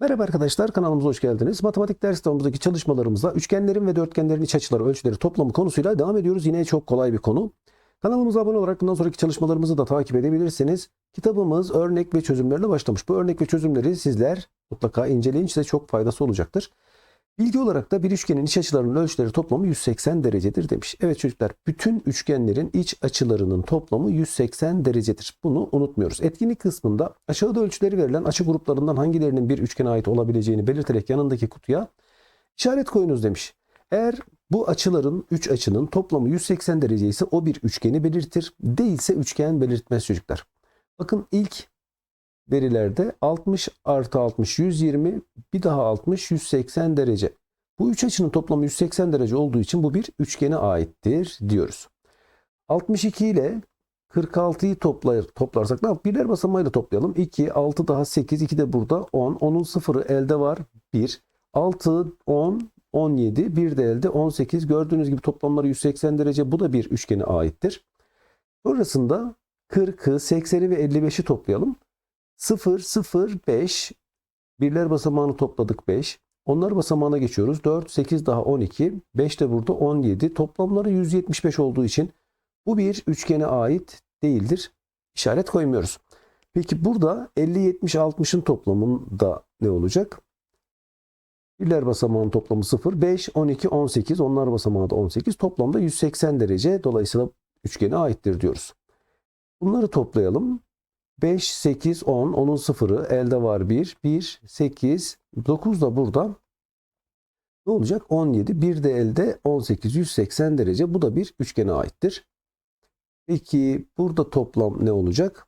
Merhaba arkadaşlar kanalımıza hoş geldiniz. Matematik ders kitabımızdaki çalışmalarımızda üçgenlerin ve dörtgenlerin iç açıları, ölçüleri, toplamı konusuyla devam ediyoruz. Yine çok kolay bir konu. Kanalımıza abone olarak bundan sonraki çalışmalarımızı da takip edebilirsiniz. Kitabımız örnek ve çözümlerle başlamış. Bu örnek ve çözümleri sizler mutlaka inceleyin. Size çok faydası olacaktır. Bilgi olarak da bir üçgenin iç açılarının ölçüleri toplamı 180 derecedir demiş. Evet çocuklar bütün üçgenlerin iç açılarının toplamı 180 derecedir. Bunu unutmuyoruz. Etkinlik kısmında aşağıda ölçüleri verilen açı gruplarından hangilerinin bir üçgene ait olabileceğini belirterek yanındaki kutuya işaret koyunuz demiş. Eğer bu açıların 3 açının toplamı 180 derece ise o bir üçgeni belirtir. Değilse üçgen belirtmez çocuklar. Bakın ilk verilerde 60 artı 60 120 bir daha 60 180 derece. Bu üç açının toplamı 180 derece olduğu için bu bir üçgene aittir diyoruz. 62 ile 46'yı toplar, toplarsak ne yap? Birler basamağıyla toplayalım. 2, 6 daha 8, 2 de burada 10. 10'un sıfırı elde var 1. 6, 10, 17, 1 de elde 18. Gördüğünüz gibi toplamları 180 derece. Bu da bir üçgene aittir. Sonrasında 40'ı, 80'i ve 55'i toplayalım. 0, 0, 5. Birler basamağını topladık 5. Onlar basamağına geçiyoruz. 4, 8 daha 12. 5 de burada 17. Toplamları 175 olduğu için bu bir üçgene ait değildir. İşaret koymuyoruz. Peki burada 50, 70, 60'ın toplamında ne olacak? Birler basamağının toplamı 0, 5, 12, 18. Onlar basamağı da 18. Toplamda 180 derece. Dolayısıyla üçgene aittir diyoruz. Bunları toplayalım. 5, 8, 10. Onun sıfırı elde var 1. 1, 8, 9 da burada. Ne olacak? 17. 1 de elde 18, 180 derece. Bu da bir üçgene aittir. Peki burada toplam ne olacak?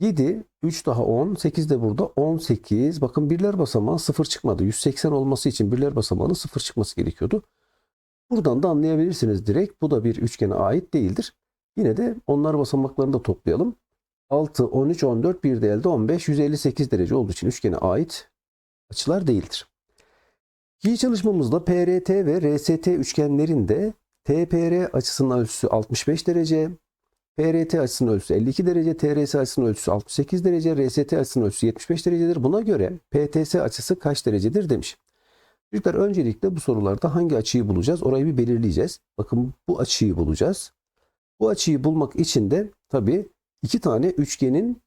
7, 3 daha 10, 8 de burada 18. Bakın birler basamağı 0 çıkmadı. 180 olması için birler basamağının 0 çıkması gerekiyordu. Buradan da anlayabilirsiniz direkt. Bu da bir üçgene ait değildir. Yine de onlar basamaklarını da toplayalım. 6, 13, 14, bir de elde 15, 158 derece olduğu için üçgene ait açılar değildir. İkinci çalışmamızda PRT ve RST üçgenlerinde TPR açısının ölçüsü 65 derece, PRT açısının ölçüsü 52 derece, TRS açısının ölçüsü 68 derece, RST açısının ölçüsü 75 derecedir. Buna göre PTS açısı kaç derecedir demiş. Çocuklar öncelikle bu sorularda hangi açıyı bulacağız? Orayı bir belirleyeceğiz. Bakın bu açıyı bulacağız. Bu açıyı bulmak için de tabii iki tane üçgenin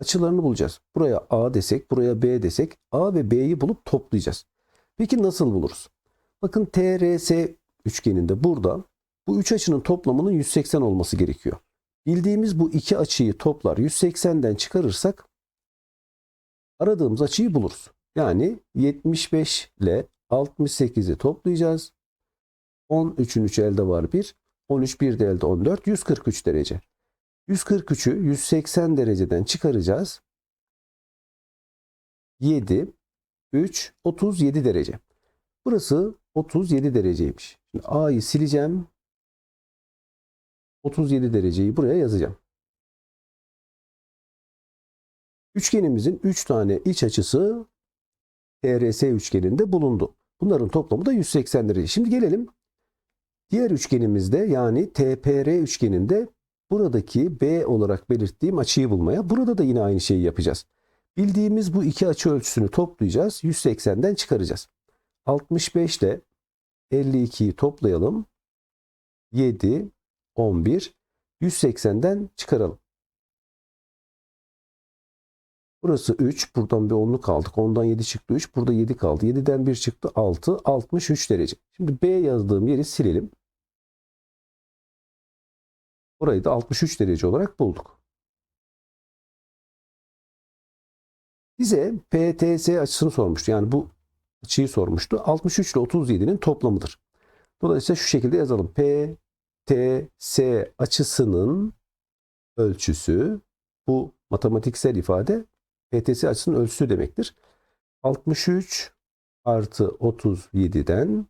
açılarını bulacağız. Buraya A desek, buraya B desek A ve B'yi bulup toplayacağız. Peki nasıl buluruz? Bakın TRS üçgeninde burada bu üç açının toplamının 180 olması gerekiyor. Bildiğimiz bu iki açıyı toplar 180'den çıkarırsak aradığımız açıyı buluruz. Yani 75 ile 68'i toplayacağız. 13'ün 3 elde var 1. 13 bir de elde 14. 143 derece. 143'ü 180 dereceden çıkaracağız. 7, 3, 37 derece. Burası 37 dereceymiş. Şimdi A'yı sileceğim. 37 dereceyi buraya yazacağım. Üçgenimizin 3 tane iç açısı TRS üçgeninde bulundu. Bunların toplamı da 180 derece. Şimdi gelelim diğer üçgenimizde yani TPR üçgeninde buradaki B olarak belirttiğim açıyı bulmaya. Burada da yine aynı şeyi yapacağız. Bildiğimiz bu iki açı ölçüsünü toplayacağız. 180'den çıkaracağız. 65 ile 52'yi toplayalım. 7, 11, 180'den çıkaralım. Burası 3. Buradan bir 10'luk aldık. 10'dan 7 çıktı 3. Burada 7 kaldı. 7'den 1 çıktı 6. 63 derece. Şimdi B yazdığım yeri silelim. Burayı da 63 derece olarak bulduk. Bize PTS açısını sormuştu. Yani bu açıyı sormuştu. 63 ile 37'nin toplamıdır. Dolayısıyla şu şekilde yazalım. PTS açısının ölçüsü bu matematiksel ifade PTS açısının ölçüsü demektir. 63 artı 37'den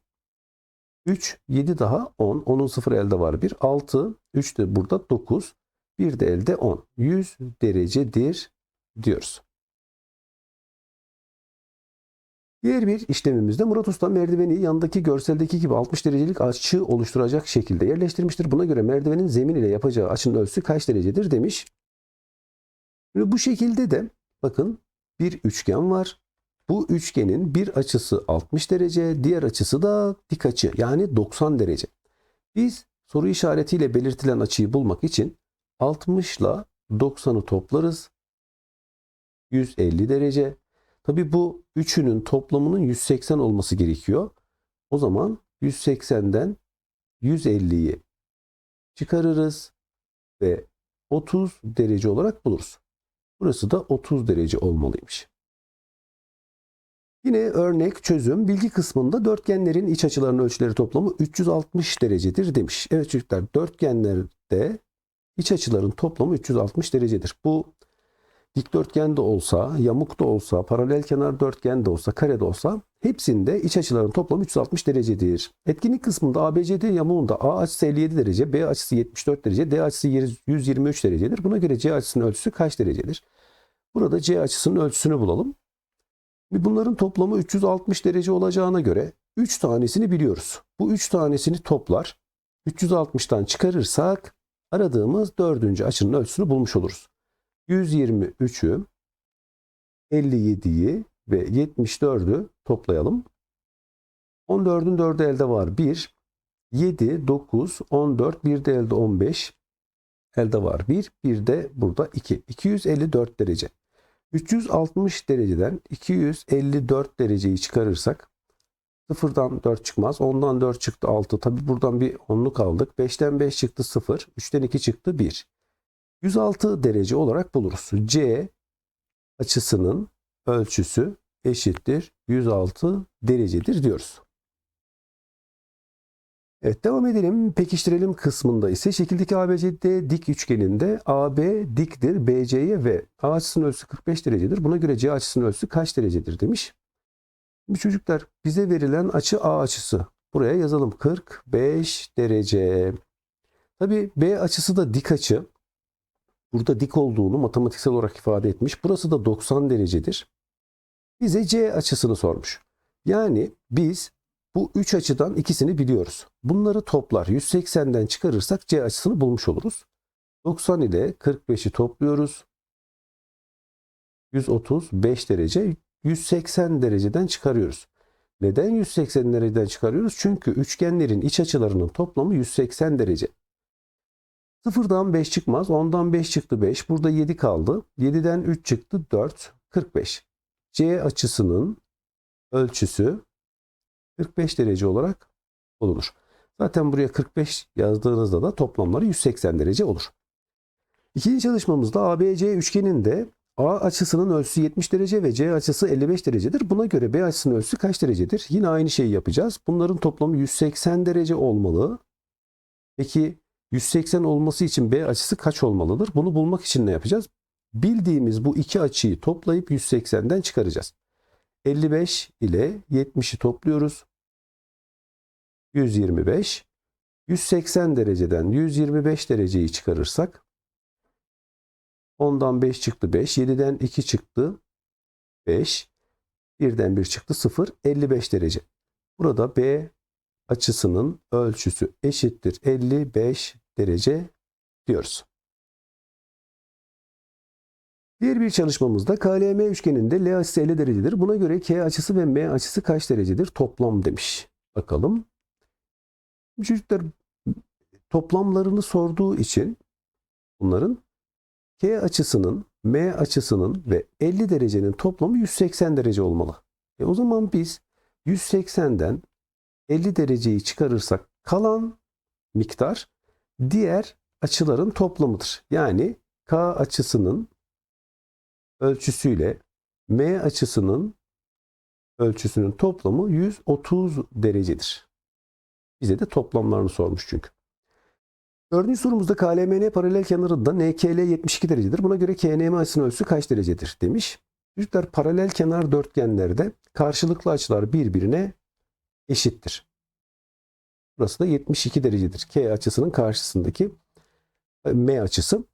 3, 7 daha 10. 10'un 0 elde var 1. 6, 3 de burada 9. 1 de elde 10. 100 derecedir diyoruz. Diğer bir işlemimizde Murat Usta merdiveni yanındaki görseldeki gibi 60 derecelik açı oluşturacak şekilde yerleştirmiştir. Buna göre merdivenin zemin ile yapacağı açının ölçüsü kaç derecedir demiş. Ve bu şekilde de bakın bir üçgen var. Bu üçgenin bir açısı 60 derece, diğer açısı da dik açı yani 90 derece. Biz soru işaretiyle belirtilen açıyı bulmak için 60 ile 90'ı toplarız. 150 derece. Tabi bu üçünün toplamının 180 olması gerekiyor. O zaman 180'den 150'yi çıkarırız ve 30 derece olarak buluruz. Burası da 30 derece olmalıymış. Yine örnek çözüm bilgi kısmında dörtgenlerin iç açılarının ölçüleri toplamı 360 derecedir demiş. Evet çocuklar dörtgenlerde iç açıların toplamı 360 derecedir. Bu dikdörtgen de olsa, yamuk da olsa, paralel kenar dörtgen de olsa, kare de olsa hepsinde iç açıların toplamı 360 derecedir. Etkinlik kısmında ABCD yamuğunda A açısı 57 derece, B açısı 74 derece, D açısı 123 derecedir. Buna göre C açısının ölçüsü kaç derecedir? Burada C açısının ölçüsünü bulalım. Bunların toplamı 360 derece olacağına göre 3 tanesini biliyoruz. Bu 3 tanesini toplar. 360'tan çıkarırsak aradığımız dördüncü açının ölçüsünü bulmuş oluruz. 123'ü, 57'yi ve 74'ü toplayalım. 14'ün 4'ü elde var 1, 7, 9, 14, bir de elde 15. Elde var 1, bir de burada 2. 254 derece. 360 dereceden 254 dereceyi çıkarırsak sıfırdan 4 çıkmaz. 10'dan 4 çıktı 6. Tabi buradan bir 10'luk aldık. 5'ten 5 çıktı 0. 3'ten 2 çıktı 1. 106 derece olarak buluruz. C açısının ölçüsü eşittir 106 derecedir diyoruz. Evet devam edelim. Pekiştirelim kısmında ise şekildeki ABCD dik üçgeninde AB diktir BC'ye ve A açısının ölçüsü 45 derecedir. Buna göre C açısının ölçüsü kaç derecedir demiş. Şimdi çocuklar bize verilen açı A açısı. Buraya yazalım 45 derece. Tabi B açısı da dik açı. Burada dik olduğunu matematiksel olarak ifade etmiş. Burası da 90 derecedir. Bize C açısını sormuş. Yani biz bu üç açıdan ikisini biliyoruz. Bunları toplar 180'den çıkarırsak C açısını bulmuş oluruz. 90 ile 45'i topluyoruz. 135 derece 180 dereceden çıkarıyoruz. Neden 180 dereceden çıkarıyoruz? Çünkü üçgenlerin iç açılarının toplamı 180 derece. Sıfırdan 5 çıkmaz. 10'dan 5 çıktı 5. Burada 7 kaldı. 7'den 3 çıktı 4. 45. C açısının ölçüsü 45 derece olarak bulunur. Zaten buraya 45 yazdığınızda da toplamları 180 derece olur. İkinci çalışmamızda ABC üçgeninde A açısının ölçüsü 70 derece ve C açısı 55 derecedir. Buna göre B açısının ölçüsü kaç derecedir? Yine aynı şeyi yapacağız. Bunların toplamı 180 derece olmalı. Peki 180 olması için B açısı kaç olmalıdır? Bunu bulmak için ne yapacağız? Bildiğimiz bu iki açıyı toplayıp 180'den çıkaracağız. 55 ile 70'i topluyoruz. 125. 180 dereceden 125 dereceyi çıkarırsak 10'dan 5 çıktı 5. 7'den 2 çıktı 5. 1'den 1 çıktı 0. 55 derece. Burada B açısının ölçüsü eşittir 55 derece diyoruz. Diğer bir çalışmamızda KLM üçgeninde L açısı 50 derecedir. Buna göre K açısı ve M açısı kaç derecedir? Toplam demiş. Bakalım. Çocuklar toplamlarını sorduğu için bunların K açısının, M açısının ve 50 derecenin toplamı 180 derece olmalı. E o zaman biz 180'den 50 dereceyi çıkarırsak kalan miktar diğer açıların toplamıdır. Yani K açısının ölçüsüyle M açısının ölçüsünün toplamı 130 derecedir. Bize de toplamlarını sormuş çünkü. Dördüncü sorumuzda KLMN paralel kenarında NKL 72 derecedir. Buna göre KNM açısının ölçüsü kaç derecedir demiş. Çocuklar paralel kenar dörtgenlerde karşılıklı açılar birbirine eşittir. Burası da 72 derecedir. K açısının karşısındaki M açısı.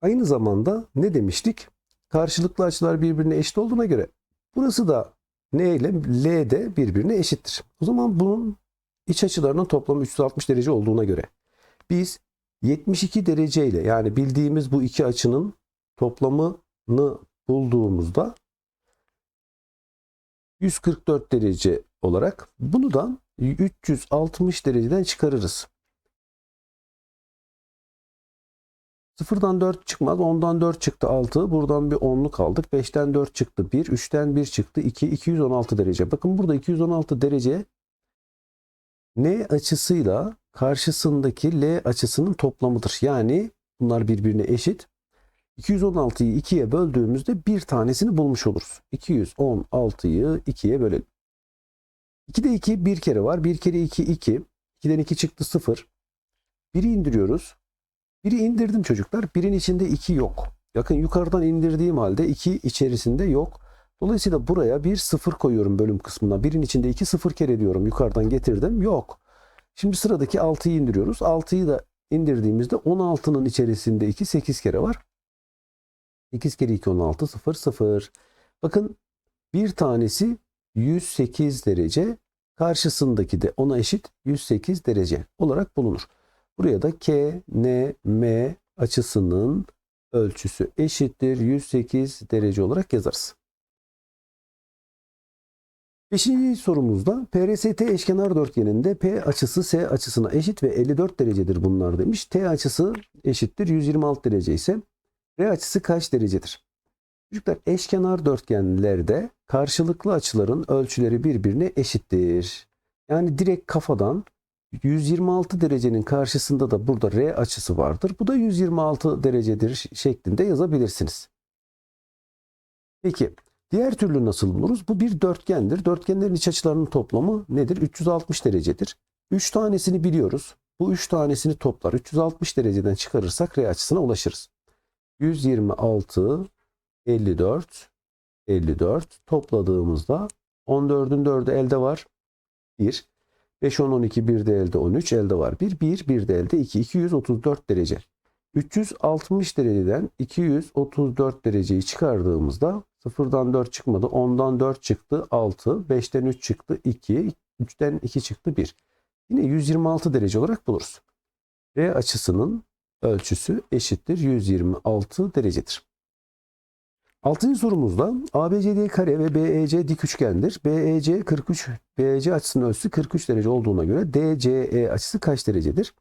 Aynı zamanda ne demiştik? Karşılıklı açılar birbirine eşit olduğuna göre burası da N ile L de birbirine eşittir. O zaman bunun iç açılarının toplamı 360 derece olduğuna göre biz 72 derece ile yani bildiğimiz bu iki açının toplamını bulduğumuzda 144 derece olarak bunu da 360 dereceden çıkarırız. Sıfırdan 4 çıkmaz. 10'dan 4 çıktı 6. Buradan bir 10'luk aldık. 5'ten 4 çıktı 1. 3'ten 1 çıktı 2. 216 derece. Bakın burada 216 derece N açısıyla karşısındaki L açısının toplamıdır. Yani bunlar birbirine eşit. 216'yı 2'ye böldüğümüzde bir tanesini bulmuş oluruz. 216'yı 2'ye bölelim. 2'de 2 bir kere var. 1 kere 2 2. 2'den 2 çıktı 0. 1'i indiriyoruz. 1'i indirdim çocuklar. 1'in içinde 2 yok. Bakın yukarıdan indirdiğim halde 2 içerisinde yok. Dolayısıyla buraya bir 0 koyuyorum bölüm kısmına. 1'in içinde 2 0 kere diyorum. Yukarıdan getirdim. Yok. Şimdi sıradaki 6'yı indiriyoruz. 6'yı da indirdiğimizde 16'nın içerisinde 2 8 kere var. 8 kere 2 16 0 0. Bakın bir tanesi 108 derece. Karşısındaki de ona eşit 108 derece olarak bulunur. Buraya da K, N, M açısının ölçüsü eşittir 108 derece olarak yazarız. Beşinci sorumuzda PRST eşkenar dörtgeninde P açısı S açısına eşit ve 54 derecedir bunlar demiş. T açısı eşittir 126 derece ise R açısı kaç derecedir? Çocuklar eşkenar dörtgenlerde karşılıklı açıların ölçüleri birbirine eşittir. Yani direkt kafadan 126 derecenin karşısında da burada R açısı vardır. Bu da 126 derecedir şeklinde yazabilirsiniz. Peki diğer türlü nasıl buluruz? Bu bir dörtgendir. Dörtgenlerin iç açılarının toplamı nedir? 360 derecedir. 3 tanesini biliyoruz. Bu 3 tanesini toplar. 360 dereceden çıkarırsak R açısına ulaşırız. 126, 54, 54 topladığımızda 14'ün 4'ü elde var. 1. 5, 10, 12, 1 de elde 13, elde var 1. 1, 1 de elde 2. 234 derece. 360 dereceden 234 dereceyi çıkardığımızda 0'dan 4 çıkmadı. 10'dan 4 çıktı 6. 5'ten 3 çıktı 2. 3'ten 2 çıktı 1. Yine 126 derece olarak buluruz. R açısının ölçüsü eşittir 126 derecedir. Altıncı sorumuzda ABCD kare ve BEC dik üçgendir. BEC 43, BEC açısının ölçüsü 43 derece olduğuna göre DCE açısı kaç derecedir?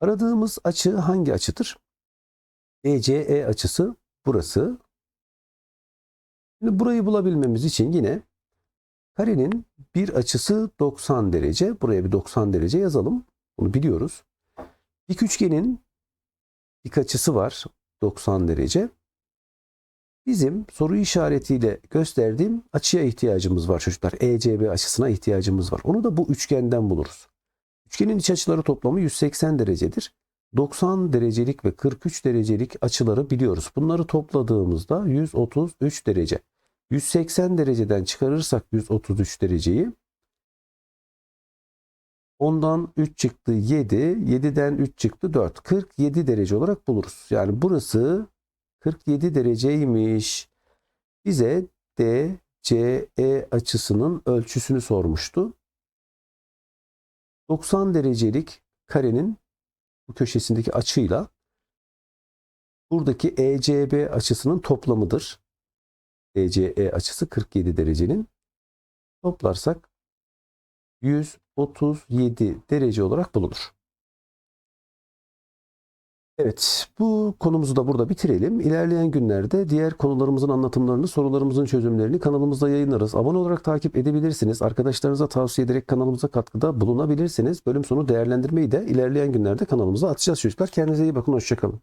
Aradığımız açı hangi açıdır? DCE açısı burası. Şimdi burayı bulabilmemiz için yine karenin bir açısı 90 derece. Buraya bir 90 derece yazalım. Bunu biliyoruz. Dik üçgenin dik açısı var 90 derece. Bizim soru işaretiyle gösterdiğim açıya ihtiyacımız var çocuklar. ECB açısına ihtiyacımız var. Onu da bu üçgenden buluruz. Üçgenin iç açıları toplamı 180 derecedir. 90 derecelik ve 43 derecelik açıları biliyoruz. Bunları topladığımızda 133 derece. 180 dereceden çıkarırsak 133 dereceyi 10'dan 3 çıktı 7, 7'den 3 çıktı 4. 47 derece olarak buluruz. Yani burası 47 dereceymiş. Bize DCE açısının ölçüsünü sormuştu. 90 derecelik karenin bu köşesindeki açıyla buradaki ECB açısının toplamıdır. DCE açısı 47 derecenin. Toplarsak 137 derece olarak bulunur. Evet, bu konumuzu da burada bitirelim. İlerleyen günlerde diğer konularımızın anlatımlarını, sorularımızın çözümlerini kanalımızda yayınlarız. Abone olarak takip edebilirsiniz. Arkadaşlarınıza tavsiye ederek kanalımıza katkıda bulunabilirsiniz. Bölüm sonu değerlendirmeyi de ilerleyen günlerde kanalımıza atacağız çocuklar. Kendinize iyi bakın, hoşçakalın.